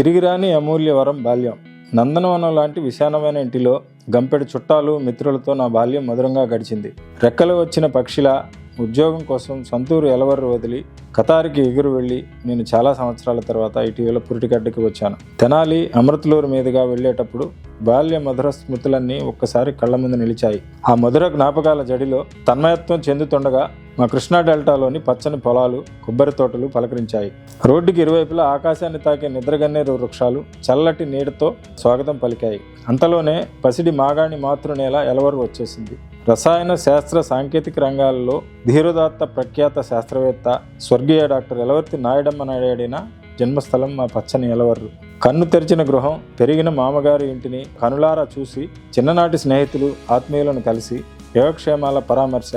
తిరిగిరాని అమూల్య వరం బాల్యం. నందనవనం లాంటి విశాలమైన ఇంటిలో గంపెడు చుట్టాలు మిత్రులతో నా బాల్యం మధురంగా గడిచింది. రెక్కలు వచ్చిన పక్షిలా ఉద్యోగం కోసం సొంతూరు ఎలవర్రు వదిలి కతారికి ఎగురు వెళ్ళి నేను చాలా సంవత్సరాల తర్వాత ఇటీవల పురిటిగడ్డకి వచ్చాను. తెనాలి అమృతలూరు మీదుగా వెళ్ళేటప్పుడు బాల్య మధుర స్మృతులన్నీ ఒక్కసారి కళ్ళ ముందు నిలిచాయి. ఆ మధుర జ్ఞాపకాల జడిలో తన్మయత్వం చెందుతుండగా మా కృష్ణా డెల్టాలోని పచ్చని పొలాలు కొబ్బరి తోటలు పలకరించాయి. రోడ్డుకి ఇరువైపులా ఆకాశాన్ని తాకే నిద్రగన్నేరు వృక్షాలు చల్లటి నీడతో స్వాగతం పలికాయి. అంతలోనే పసిడి మాగాణి మాతృనేల ఎలవరు వచ్చేసింది. రసాయన శాస్త్ర సాంకేతిక రంగాలలో ధీరోదాత్త ప్రఖ్యాత శాస్త్రవేత్త స్వర్గీయ డాక్టర్ ఎలవర్తి నాయుడమ్మ నాయుడిన జన్మస్థలం మా పచ్చని ఎలవర్రు కన్ను తెరిచిన గృహం పెరిగిన మామగారి ఇంటిని కనులారా చూసి చిన్ననాటి స్నేహితులు ఆత్మీయులను కలిసి యోగక్షేమాల పరామర్శ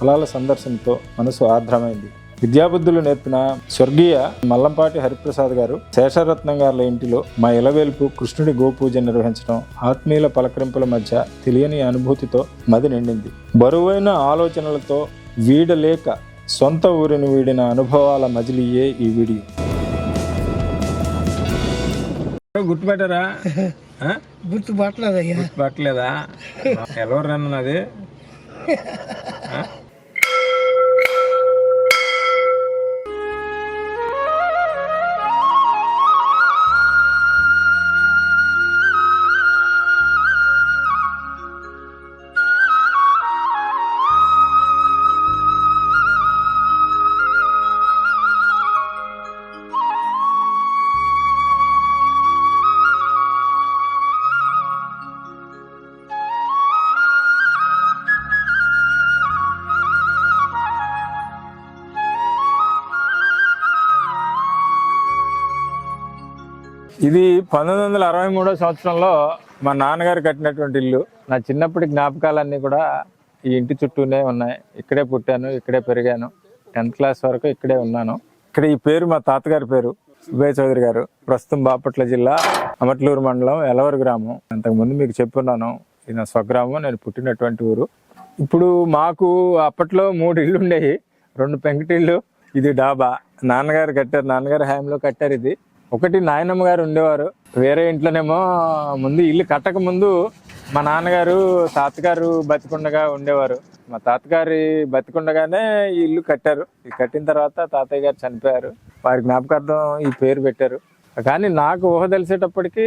పొలాల సందర్శనతో మనసు ఆర్ద్రమైంది. విద్యాబుద్ధులు నేర్పిన స్వర్గీయ మల్లంపాటి హరిప్రసాద్ గారు శేషరత్నం గారుల ఇంటిలో మా ఇలవేల్పు కృష్ణుడి గోపూజ నిర్వహించడం ఆత్మీయుల పలకరింపుల మధ్య తెలియని అనుభూతితో మది నిండింది. బరువైన ఆలోచనలతో వీడలేక సొంత ఊరిని వీడిన అనుభవాల మజిలియే ఈ వీడియో. గుర్తుపెట్టారా? గుర్తు పట్టలేదయ్యా గుర్తుపట్టలేదా? ఎవరు అన్నది ఇది పంతొమ్మిది వందల అరవై మూడో సంవత్సరంలో మా నాన్నగారు కట్టినటువంటి ఇల్లు. నా చిన్నప్పటి జ్ఞాపకాలన్నీ కూడా ఈ ఇంటి చుట్టూనే ఉన్నాయి. ఇక్కడే పుట్టాను ఇక్కడే పెరిగాను. టెన్త్ క్లాస్ వరకు ఇక్కడే ఉన్నాను. ఇక్కడ ఈ పేరు మా తాతగారి పేరు సుబ్బయ్య చౌదరి గారు. ప్రస్తుతం బాపట్ల జిల్లా అమట్లూరు మండలం ఎలవరు గ్రామం. అంతకుముందు మీకు చెప్పున్నాను ఇది నా స్వగ్రామం నేను పుట్టినటువంటి ఊరు. ఇప్పుడు మాకు అప్పట్లో మూడు ఇళ్ళు ఉండేవి. రెండు పెంకుటిళ్ళు ఇది డాబా. నాన్నగారు కట్టారు నాన్నగారు హయాంలో కట్టారు ఇది. ఒకటి నాయనమ్మ గారు ఉండేవారు. వేరే ఇంట్లోనేమో ముందు ఇల్లు కట్టక ముందు మా నాన్నగారు తాతగారు బతికుండగా ఉండేవారు. మా తాతగారి బతికుండగానే ఈ ఇల్లు కట్టారు. ఈ కట్టిన తర్వాత తాతయ్య గారు చనిపోయారు. వారి జ్ఞాపకార్థం ఈ పేరు పెట్టారు. కానీ నాకు ఊహ తెలిసేటప్పటికీ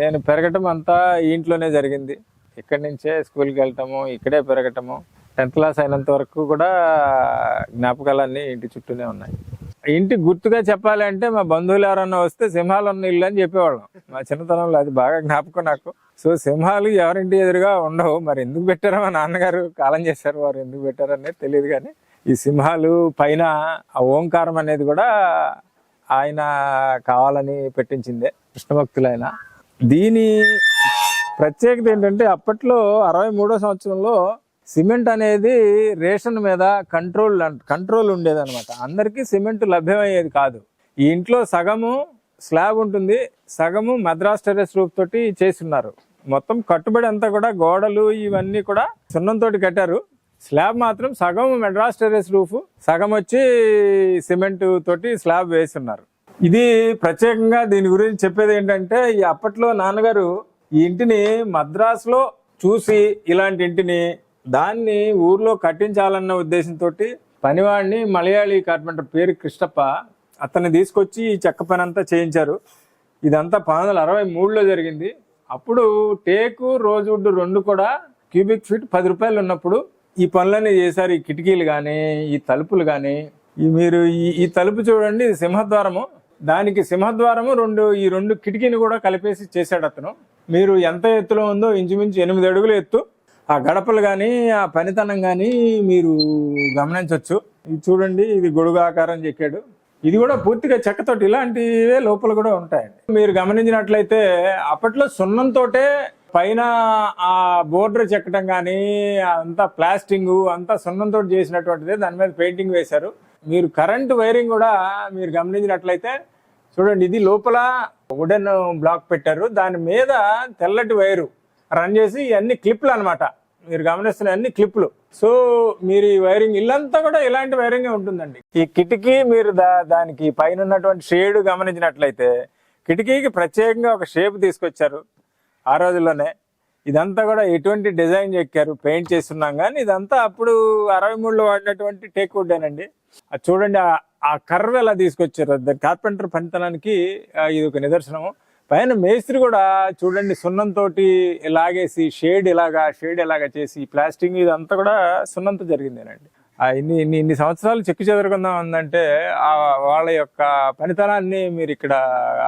నేను పెరగటం అంతా ఈ ఇంట్లోనే జరిగింది. ఇక్కడి నుంచే స్కూల్కి వెళ్ళటము ఇక్కడే పెరగటము టెన్త్ క్లాస్ అయినంత వరకు కూడా జ్ఞాపకాలన్నీ ఇంటి చుట్టూనే ఉన్నాయి. ఇంటి గుర్తుగా చెప్పాలంటే మా బంధువులు ఎవరన్నా వస్తే సింహాలు ఉన్న ఇల్లు అని చెప్పేవాళ్ళం. మా చిన్నతనంలో అది బాగా జ్ఞాపకం నాకు. సో సింహాలు ఎవరింటి ఎదురుగా ఉండవు. మరి ఎందుకు పెట్టారో మా నాన్నగారు కాలం చేశారు. వారు ఎందుకు పెట్టారనేది తెలియదు కానీ ఈ సింహాలు పైన ఆ ఓంకారం అనేది కూడా ఆయన కావాలని పెట్టించిందే కృష్ణభక్తులైన. దీని ప్రత్యేకత ఏంటంటే అప్పట్లో అరవై మూడో సంవత్సరంలో సిమెంట్ అనేది రేషన్ మీద కంట్రోల్ కంట్రోల్ ఉండేది అనమాట అందరికీ సిమెంట్ లభ్యమయ్యేది కాదు. ఈ ఇంట్లో సగము స్లాబ్ ఉంటుంది సగము మద్రాస్ టెరెస్ రూప్ తోటి చేస్తున్నారు. మొత్తం కట్టుబడి అంతా కూడా గోడలు ఇవన్నీ కూడా సున్నంతో కట్టారు. స్లాబ్ మాత్రం సగం మెడ్రాస్ టెరెస్ రూఫ్ సగం వచ్చి సిమెంట్ తోటి స్లాబ్ వేస్తున్నారు. ఇది ప్రత్యేకంగా దీని గురించి చెప్పేది ఏంటంటే ఈ అప్పట్లో నాన్నగారు ఈ ఇంటిని మద్రాసులో చూసి ఇలాంటి ఇంటిని దాన్ని ఊర్లో కట్టించాలన్న ఉద్దేశంతో పనివాడిని మలయాళీ కార్పెంటర్ పేరు కృష్ణప్ప అతన్ని తీసుకొచ్చి ఈ చెక్క పని అంతా చేయించారు. ఇదంతా పంతొమ్మిది వందల అరవై మూడులో జరిగింది. అప్పుడు టేకు రోజుడ్డు రెండు కూడా క్యూబిక్ ఫీట్ పది రూపాయలు ఉన్నప్పుడు ఈ పనులన్నీ చేశారు. ఈ కిటికీలు కానీ ఈ తలుపులు కానీ ఈ మీరు ఈ ఈ తలుపు చూడండి సింహద్వారము. దానికి సింహద్వారము రెండు ఈ రెండు కిటికీని కూడా కలిపేసి చేశాడు అతను. మీరు ఎంత ఎత్తులో ఉందో ఇంచుమించు ఎనిమిది అడుగులు ఎత్తు. ఆ గడపలు కానీ ఆ పనితనం కానీ మీరు గమనించవచ్చు ఇది చూడండి ఇది గొడుగు ఆకారం చెక్కాడు. ఇది కూడా పూర్తిగా చెక్కతోటి ఇలాంటివే లోపల కూడా ఉంటాయండి. మీరు గమనించినట్లయితే అప్పట్లో సున్నంతోటే పైన ఆ బోర్డర్ చెక్కడం కానీ అంతా ప్లాస్టింగ్ అంతా సున్నంతో చేసినటువంటిదే దాని మీద పెయింటింగ్ వేశారు. మీరు కరెంట్ వైరింగ్ కూడా మీరు గమనించినట్లయితే చూడండి ఇది లోపల వుడెన్ బ్లాక్ పెట్టారు. దాని మీద తెల్లటి వైరు రన్ చేసి ఇవన్నీ క్లిప్లు అన్నమాట. మీరు గమనిస్తున్న అన్ని క్లిప్లు సో మీరు ఈ వైరింగ్ ఇల్లంతా కూడా ఇలాంటి వైరింగ్ ఉంటుందండి. ఈ కిటికీ మీరు దా దానికి పైన ఉన్నటువంటి షేడ్ గమనించినట్లయితే కిటికీకి ప్రత్యేకంగా ఒక షేప్ తీసుకొచ్చారు ఆ రోజుల్లోనే. ఇదంతా కూడా ఎటువంటి డిజైన్ చెక్కారు పెయింట్ చేస్తున్నాం కానీ ఇదంతా అప్పుడు అరవై మూడులో వాడినటువంటి టేక్ వుడ్డేనండి అది చూడండి ఆ- కర్వ్ ఎలా తీసుకొచ్చారు. కార్పెంటర్ పనితనానికి ఇది ఒక నిదర్శనం పైన మేస్త్రి కూడా చూడండి సున్నంతో ఇలాగేసి షేడ్ ఇలాగా షేడ్ ఇలాగా చేసి ప్లాస్టింగ్ ఇదంతా కూడా సున్నంతో జరిగిందేనండి. ఆ ఇన్ని ఇన్ని ఇన్ని సంవత్సరాలు చెక్కు చెదరకుందాం ఉందంటే ఆ వాళ్ళ యొక్క పనితనాన్ని మీరు ఇక్కడ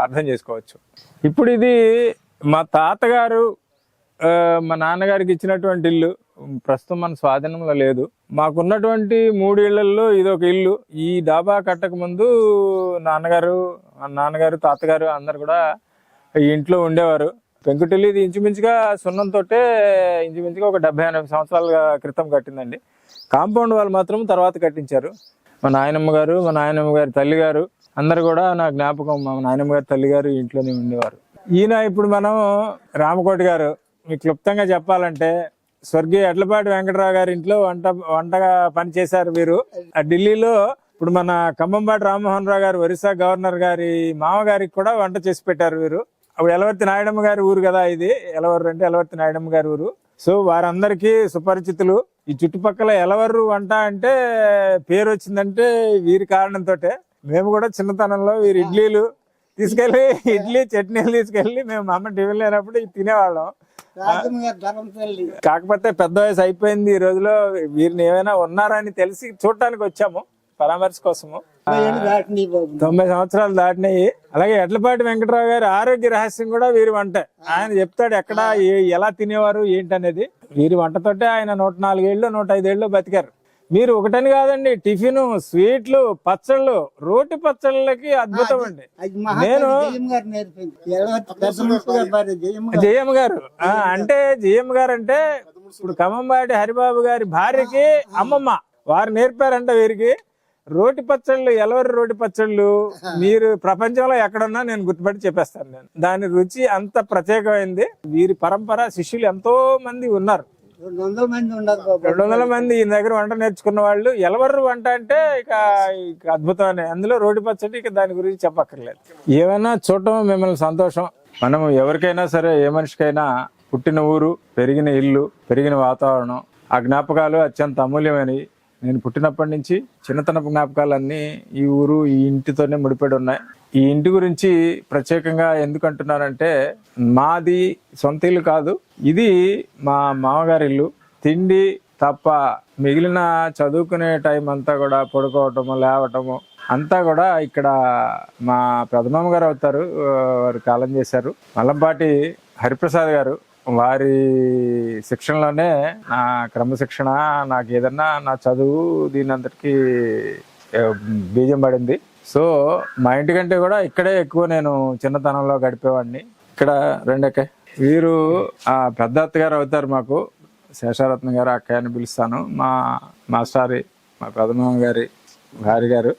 అర్థం చేసుకోవచ్చు. ఇప్పుడు ఇది మా తాతగారు మా నాన్నగారికి ఇచ్చినటువంటి ఇల్లు. ప్రస్తుతం మన స్వాధీనంలో లేదు. మాకున్నటువంటి మూడు ఇళ్ళలో ఇది ఒక ఇల్లు. ఈ డాబా కట్టక ముందు నాన్నగారు నాన్నగారు తాతగారు అందరు కూడా ఇంట్లో ఉండేవారు. పెంకుటిల్లి ఇది ఇంచుమించుగా సున్నంతో ఇంచుమించుగా ఒక డెబ్బై ఎనభై సంవత్సరాల క్రితం కట్టిందండి. కాంపౌండ్ వాళ్ళు మాత్రం తర్వాత కట్టించారు. మా నాయనమ్మ గారు మా నాయనమ్మ గారి తల్లి గారు అందరు కూడా నా జ్ఞాపకం మా నాయనమ్మ గారి తల్లి గారు ఇంట్లోనే ఉండేవారు. ఈయన ఇప్పుడు మనం రామకోటి గారు మీకు క్లుప్తంగా చెప్పాలంటే స్వర్గీయ ఎడ్లపాటి వెంకటరావు గారి ఇంట్లో వంట వంటగా పనిచేశారు వీరు. ఆ ఢిల్లీలో ఇప్పుడు మన ఖమ్మంపాటి రామ్మోహన్ రావు గారు ఒరిస్సా గవర్నర్ గారి మామగారికి కూడా వంట చేసి పెట్టారు వీరు. అప్పుడు ఎలవర్తి నాయుడమ్మ గారి ఊరు కదా ఇది. ఎలవరు అంటే ఎలవర్తి నాయుడమ్మ గారి ఊరు. సో వారందరికీ సుపరిచితులు. ఈ చుట్టుపక్కల ఎలవరు వంట అంటే పేరు వచ్చిందంటే వీరి కారణంతో మేము కూడా చిన్నతనంలో వీరి ఇడ్లీలు తీసుకెళ్ళి ఇడ్లీ చట్నీలు తీసుకెళ్ళి మేము మా అమ్మ టిఫిన్ లేనప్పుడు తినేవాళ్ళం. కాకపోతే పెద్ద వయసు అయిపోయింది ఈ రోజులో. వీరిని ఏమైనా ఉన్నారని తెలిసి చూడటానికి వచ్చాము. పరామర్శ కోసము. తొంభై సంవత్సరాలు దాటినాయి. అలాగే ఎడ్లపాటి వెంకటరావు గారి ఆరోగ్య రహస్యం కూడా వీరి వంట. ఆయన చెప్తాడు ఎక్కడ ఎలా తినేవారు ఏంటనేది. వీరి వంటతోటే ఆయన నూట నాలుగేళ్ళు నూట ఐదేళ్ళు బతికారు. మీరు ఒకటని కాదండి టిఫిన్ స్వీట్లు పచ్చళ్ళు రోటి పచ్చళ్ళకి అద్భుతం అండి. నేను జయమ్మ గారు అంటే జయమ్మ గారు అంటే ఇప్పుడు ఖమ్మంబాటి హరిబాబు గారి భార్యకి అమ్మమ్మ. వారు నేర్పారంట వీరికి. రోటి పచ్చళ్ళు ఎలవరి రోటి పచ్చళ్ళు మీరు ప్రపంచంలో ఎక్కడున్నా నేను గుర్తుపట్టి చెప్పేస్తాను నేను. దాని రుచి అంత ప్రత్యేకమైంది. వీరి పరంపర శిష్యులు ఎంతో మంది ఉన్నారు. రెండు వందల మంది ఉండదు బాబు. రెండు వందల మంది ఈ దగ్గర వంట నేర్చుకున్న వాళ్ళు ఎలవర్రు వంట అంటే ఇక ఇక అద్భుతమైన. అందులో రోటి పచ్చడి ఇక దాని గురించి చెప్పక్కర్లేదు. ఏమైనా చూడటం మిమ్మల్ని సంతోషం? మనం ఎవరికైనా సరే ఏ మనిషికైనా పుట్టిన ఊరు పెరిగిన ఇల్లు పెరిగిన వాతావరణం ఆ జ్ఞాపకాలు అత్యంత అమూల్యమైనవి. నేను పుట్టినప్పటి నుంచి చిన్నతనపు జ్ఞాపకాలన్నీ ఈ ఊరు ఈ ఇంటితోనే ముడిపడి ఉన్నాయి. ఈ ఇంటి గురించి ప్రత్యేకంగా ఎందుకు అంటున్నానంటే మాది సొంత ఇల్లు కాదు. ఇది మా మామగారి ఇల్లు. తిండి తప్ప మిగిలిన చదువుకునే టైం అంతా కూడా పడుకోవటము లేవటము అంతా కూడా ఇక్కడ మా పెదమామ గారు అవుతారు వారు కాలం చేశారు. మల్లంపాటి హరిప్రసాద్ గారు వారి శిక్షణలోనే నా క్రమశిక్షణ నాకు ఏదన్నా నా చదువు దీని అంతటికి బీజం పడింది. సో మా ఇంటి కంటే కూడా ఇక్కడే ఎక్కువ నేను చిన్నతనంలో గడిపేవాడిని. ఇక్కడ రెండకే వీరు ఆ పెద్ద అత్తగారు అవుతారు మాకు. శేషారత్న గారు అక్కయ్య అని పిలుస్తాను. మా మాస్టారి మా పెదమామ గారి భార్య గారు.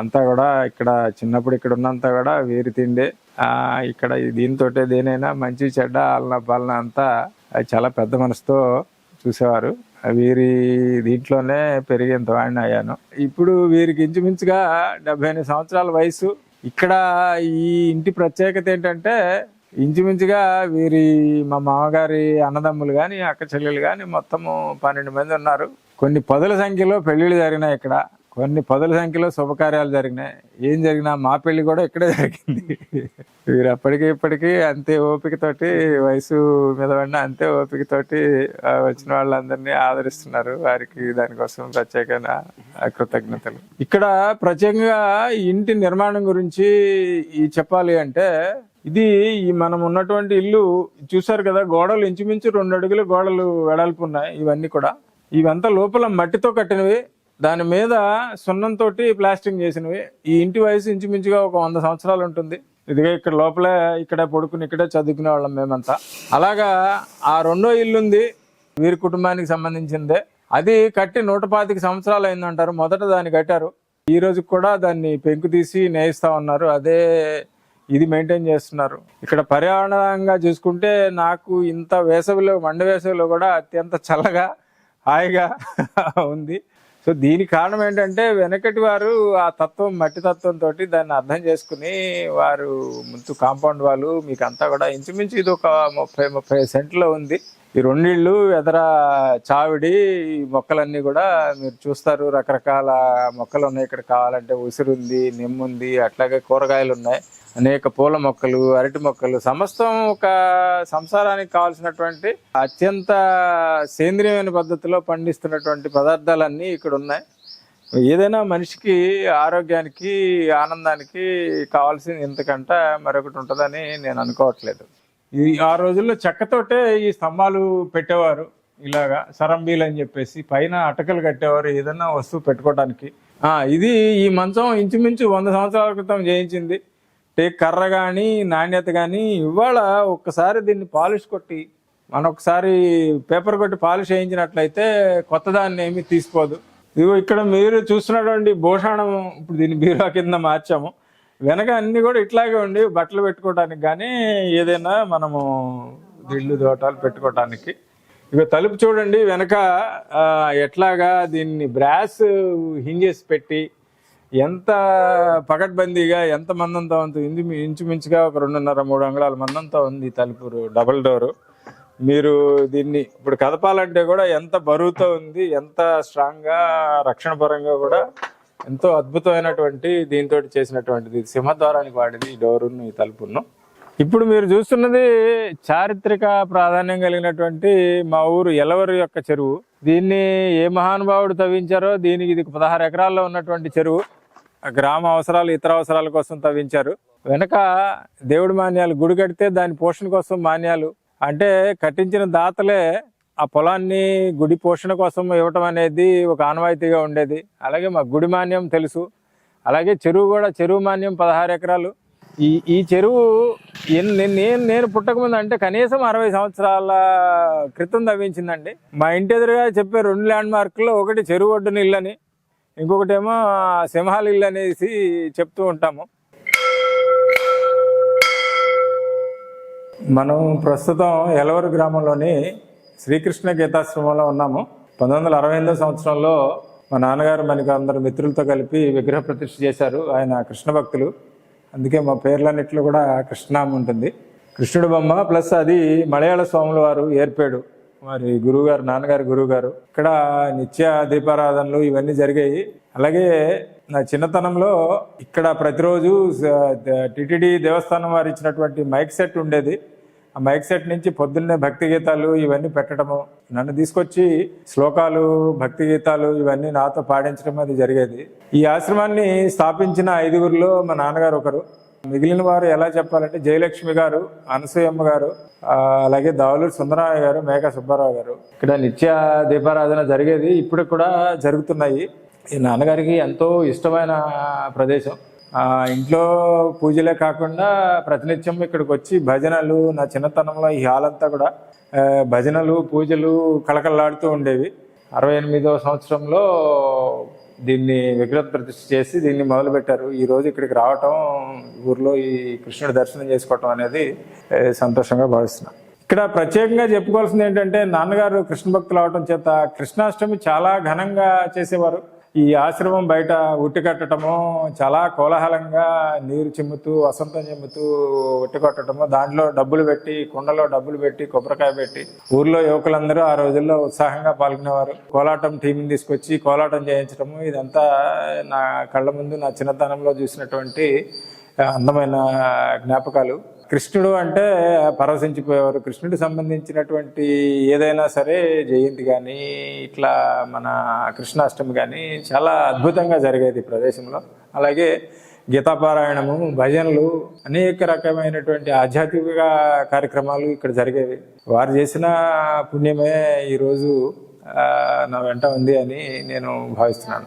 అంతా కూడా ఇక్కడ చిన్నప్పుడు ఇక్కడ ఉన్నంతా కూడా వీరి తిండే ఇక్కడ దీంతో దేనైనా మంచి చెడ్డ ఆలన పాలన అంతా అది చాలా పెద్ద మనసుతో చూసేవారు. వీరి దీంట్లోనే పెరిగేంత వాడిని అయ్యాను. ఇప్పుడు వీరికి ఇంచుమించుగా డెబ్బై ఎనిమిది సంవత్సరాల వయసు ఇక్కడ ఈ ఇంటి ప్రత్యేకత ఏంటంటే ఇంచుమించుగా వీరి మా మామగారి అన్నదమ్ములు కానీ అక్క చెల్లెలు కానీ మొత్తము పన్నెండు మంది ఉన్నారు. కొన్ని పదుల సంఖ్యలో పెళ్ళిళ్ళు జరిగినాయి ఇక్కడ. కొన్ని పదుల సంఖ్యలో శుభకార్యాలు జరిగినాయి. ఏం జరిగినా మా పెళ్ళి కూడా ఇక్కడే జరిగింది. వీరు అప్పటికి ఇప్పటికీ అంతే ఓపికతోటి వయసు మీద పడిన అంతే ఓపికతోటి వచ్చిన వాళ్ళందరినీ ఆదరిస్తున్నారు. వారికి దానికోసం ప్రత్యేకమైన కృతజ్ఞతలు. ఇక్కడ ప్రత్యేకంగా ఇంటి నిర్మాణం గురించి ఈ చెప్పాలి అంటే ఇది ఈ మనం ఉన్నటువంటి ఇల్లు చూసారు కదా గోడలు ఇంచుమించు రెండు అడుగులు గోడలు వెడల్పు ఉన్నాయి ఇవన్నీ కూడా. ఇవంతా లోపల మట్టితో కట్టినవి. దాని మీద సున్నంతో ప్లాస్టింగ్ చేసినవి. ఈ ఇంటి వయసు ఇంచుమించుగా ఒక వంద సంవత్సరాలు ఉంటుంది. ఇదిగా ఇక్కడ లోపలే ఇక్కడే పడుకుని ఇక్కడే చదువుకునే వాళ్ళం మేమంతా. అలాగా ఆ రెండో ఇల్లు ఉంది వీరి కుటుంబానికి సంబంధించిందే. అది కట్టి నూట పాతిక సంవత్సరాలు అయిందంటారు. మొదట దాన్ని కట్టారు. ఈ రోజు కూడా దాన్ని పెంకు తీసి నేయిస్తా ఉన్నారు. అదే ఇది మెయింటైన్ చేస్తున్నారు. ఇక్కడ పర్యావరణంగా చూసుకుంటే నాకు ఇంత వేసవిలో మండ వేసవిలో కూడా అత్యంత చల్లగా హాయిగా ఉంది. సో దీనికి కారణం ఏంటంటే వెనకటి వారు ఆ తత్వం మట్టి తత్వంతో దాన్ని అర్థం చేసుకుని వారు ముందు కాంపౌండ్ వాళ్ళు మీకు అంతా కూడా ఇంచుమించు ఇది ఒక ముప్పై ముప్పై సెంట్లో ఉంది. ఈ రెండిళ్ళు ఎదర చావిడి మొక్కలన్నీ కూడా మీరు చూస్తారు రకరకాల మొక్కలు ఉన్నాయి. ఇక్కడ కావాలంటే ఉసిరు ఉంది అట్లాగే కూరగాయలు ఉన్నాయి. అనేక పూల మొక్కలు అరటి మొక్కలు సమస్తం ఒక సంసారానికి కావాల్సినటువంటి అత్యంత సేంద్రియమైన పద్ధతిలో పండిస్తున్నటువంటి పదార్థాలన్నీ ఇక్కడ ఉన్నాయి. ఏదైనా మనిషికి ఆరోగ్యానికి ఆనందానికి కావాల్సింది ఇంతకంట మరొకటి ఉంటుందని నేను అనుకోవట్లేదు. ఈ ఆ రోజుల్లో చెక్కతోటే ఈ స్తంభాలు పెట్టేవారు. ఇలాగా సరంబీలు అని చెప్పేసి పైన అటకలు కట్టేవారు ఏదైనా వస్తువు పెట్టుకోవడానికి ఇది ఈ మంచం ఇంచుమించు వంద సంవత్సరాల క్రితం చేయించింది. అంటే కర్ర కానీ నాణ్యత కానీ ఇవాళ ఒక్కసారి దీన్ని పాలిష్ కొట్టి మనం ఒకసారి పేపర్ కొట్టి పాలిష్ వేయించినట్లయితే కొత్త దాన్ని ఏమీ తీసుకోదు. ఇదిగో ఇక్కడ మీరు చూస్తున్నటువంటి భూషాణం ఇప్పుడు దీన్ని బీరువా కింద మార్చాము. వెనక అన్ని కూడా ఇట్లాగే ఉండి బట్టలు పెట్టుకోవడానికి కానీ ఏదైనా మనము దిళ్ళు దోటాలు పెట్టుకోవటానికి. ఇక తలుపు చూడండి వెనక ఎట్లాగా దీన్ని బ్రాస్ హింజెస్ పెట్టి ఎంత పకడ్బందీగా ఎంత మందంతో ఉంది ఇంది ఇంచుమించుగా ఒక రెండున్నర మూడు అంగుళాల మందంతో ఉంది తలుపురు తలుపు డబుల్ డోరు. మీరు దీన్ని ఇప్పుడు కదపాలంటే కూడా ఎంత బరువుతో ఉంది ఎంత స్ట్రాంగ్గా రక్షణ పరంగా కూడా ఎంతో అద్భుతమైనటువంటి దీంతో చేసినటువంటిది. ఇది సింహద్వారానికి వాడింది ఈ డోరును ఈ తలుపును. ఇప్పుడు మీరు చూస్తున్నది చారిత్రక ప్రాధాన్యం కలిగినటువంటి మా ఊరు ఎలవరు యొక్క చెరువు. దీన్ని ఏ మహానుభావుడు తవ్వించారో దీనికి ఇది పదహారు ఎకరాల్లో ఉన్నటువంటి చెరువు. గ్రామ అవసరాలు ఇతర అవసరాల కోసం తవ్వించారు. వెనక దేవుడి మాన్యాలు గుడి కడితే దాని పోషణ కోసం మాన్యాలు. అంటే కట్టించిన దాతలే ఆ పొలాన్ని గుడి పోషణ కోసం ఇవ్వటం అనేది ఒక ఆనవాయితీగా ఉండేది. అలాగే మా గుడి మాన్యం తెలుసు. అలాగే చెరువు కూడా చెరువు మాన్యం పదహారు ఎకరాలు. ఈ ఈ చెరువు నేను నేను పుట్టకముందు అంటే కనీసం అరవై సంవత్సరాల క్రితం తవ్వించిందండి. మా ఇంటి ఎదురుగా చెప్పే రెండు ల్యాండ్ మార్కుల్లో ఒకటి చెరువు ఒడ్డున ఇల్లు ఇంకొకటేమో సింహాల ఇల్లు అనేసి చెప్తూ ఉంటాము. మనం ప్రస్తుతం ఎలవరు గ్రామంలోని శ్రీకృష్ణ గీతాశ్రమంలో ఉన్నాము. పంతొమ్మిది వందల అరవై ఎనిమిదో సంవత్సరంలో మా నాన్నగారు మనకి అందరు మిత్రులతో కలిపి విగ్రహ ప్రతిష్ఠ చేశారు ఆయన కృష్ణ భక్తులు. అందుకే మా పేర్లన్నిట్లో కూడా కృష్ణనామం ఉంటుంది. కృష్ణుడు బొమ్మ ప్లస్ అది మలయాళ స్వాముల వారు ఏర్పాడు. మరి గురువు గారు నాన్నగారి గురువు గారు ఇక్కడ నిత్య దీపారాధనలు ఇవన్నీ జరిగాయి. అలాగే నా చిన్నతనంలో ఇక్కడ ప్రతిరోజు టిటిడి దేవస్థానం వారు ఇచ్చినటువంటి మైక్ సెట్ ఉండేది. ఆ మైక్ సెట్ నుంచి పొద్దున్నే భక్తి గీతాలు ఇవన్నీ పెట్టడము నన్ను తీసుకొచ్చి శ్లోకాలు భక్తి గీతాలు ఇవన్నీ నాతో పాడించడం అది జరిగేది. ఈ ఆశ్రమాన్ని స్థాపించిన ఐదుగురిలో మా నాన్నగారు ఒకరు. మిగిలిన వారు ఎలా చెప్పాలంటే జయలక్ష్మి గారు అనసూయమ్మ గారు అలాగే దావులూరు సుందరరాయ గారు మేఘా సుబ్బారావు గారు. ఇక్కడ నిత్య దీపారాధన జరిగేది ఇప్పుడు కూడా జరుగుతున్నాయి. ఈ నాన్నగారికి ఎంతో ఇష్టమైన ప్రదేశం. ఆ ఇంట్లో పూజలే కాకుండా ప్రతినిత్యం ఇక్కడికి వచ్చి భజనలు నా చిన్నతనంలో ఈ హాల్ అంతా కూడా భజనలు పూజలు కళకళలాడుతూ ఉండేవి. అరవై ఎనిమిదవ సంవత్సరంలో దీన్ని విగ్రహ ప్రతిష్ఠ చేసి దీన్ని మొదలుపెట్టారు. ఈ రోజు ఇక్కడికి రావటం ఊర్లో ఈ కృష్ణుడి దర్శనం చేసుకోవటం అనేది సంతోషంగా భావిస్తున్నాను ఇక్కడ ప్రత్యేకంగా చెప్పుకోవాల్సింది ఏంటంటే నాన్నగారు కృష్ణ భక్తులు అవటం చేత కృష్ణాష్టమి చాలా ఘనంగా చేసేవారు. ఈ ఆశ్రమం బయట ఉట్టి కట్టడము చాలా కోలాహలంగా నీరు చిమ్ముతూ వసంతం చిమ్ముతూ ఉట్టి కొట్టడము. దాంట్లో డబ్బులు పెట్టి కుండలో డబ్బులు పెట్టి కొబ్బరికాయ పెట్టి ఊర్లో యువకులందరూ ఆ రోజుల్లో ఉత్సాహంగా పాల్గొనేవారు. కోలాటం టీంని తీసుకొచ్చి కోలాటం చేయించడము ఇదంతా నా కళ్ళ ముందు నా చిన్నతనంలో చూసినటువంటి అందమైన జ్ఞాపకాలు. కృష్ణుడు అంటే పరవశించిపోయేవారు. కృష్ణుడికి సంబంధించినటువంటి ఏదైనా సరే జయంతి కానీ ఇట్లా మన కృష్ణాష్టమి కానీ చాలా అద్భుతంగా జరిగేది ఈ ప్రదేశంలో. అలాగే గీతాపారాయణము భజనలు అనేక రకమైనటువంటి ఆధ్యాత్మిక కార్యక్రమాలు ఇక్కడ జరిగేవి. వారు చేసిన పుణ్యమే ఈరోజు నా వెంట ఉంది అని నేను భావిస్తున్నాను.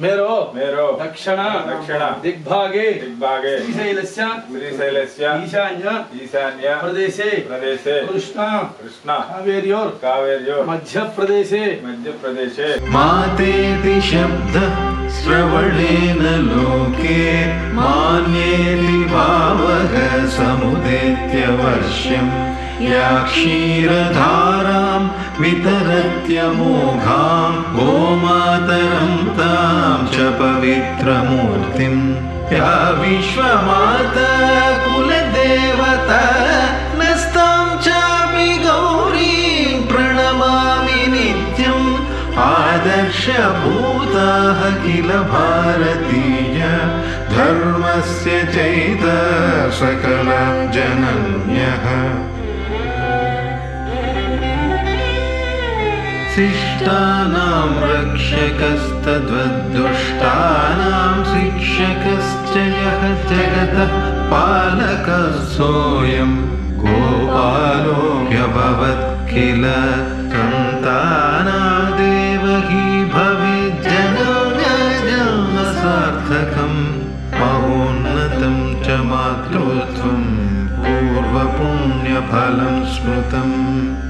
मेरो। मेरो। दक्षिण। दक्षिण। दिग्भागे। दिग्भागे। श्रीशैलस्य। श्रीशैलस्य। ईशान्य। ईशान्य। प्रदेशे। प्रदेशे। कृष्णा। कृष्णा। प्रदेशे मध्य प्रदेशे माते ति शब्द श्रवणेन लोके मान्येति भावः समुदेत्य वर्ष्यम्। या क्षीरधारां वितरत्यमोघां गोमातरं तां च पवित्रमूर्तिम् या विश्वमाता कुलदेवता, नस्तां चापि गौरीं प्रणमामि नित्यम्। आदर्शभूताः किल भारतीय, धर्मस्य चैत सकल जनन्यः। शिष्टानां रक्षकस्तद्वद्दुष्टानां शिक्षकश्च यः जगतः पालकः सोऽयं गोपालो ह्यभवत् किल सन्तानां देवही भवेज्जनम सार्थकम् च मातृत्वं पूर्वपुण्यफलं स्मृतम्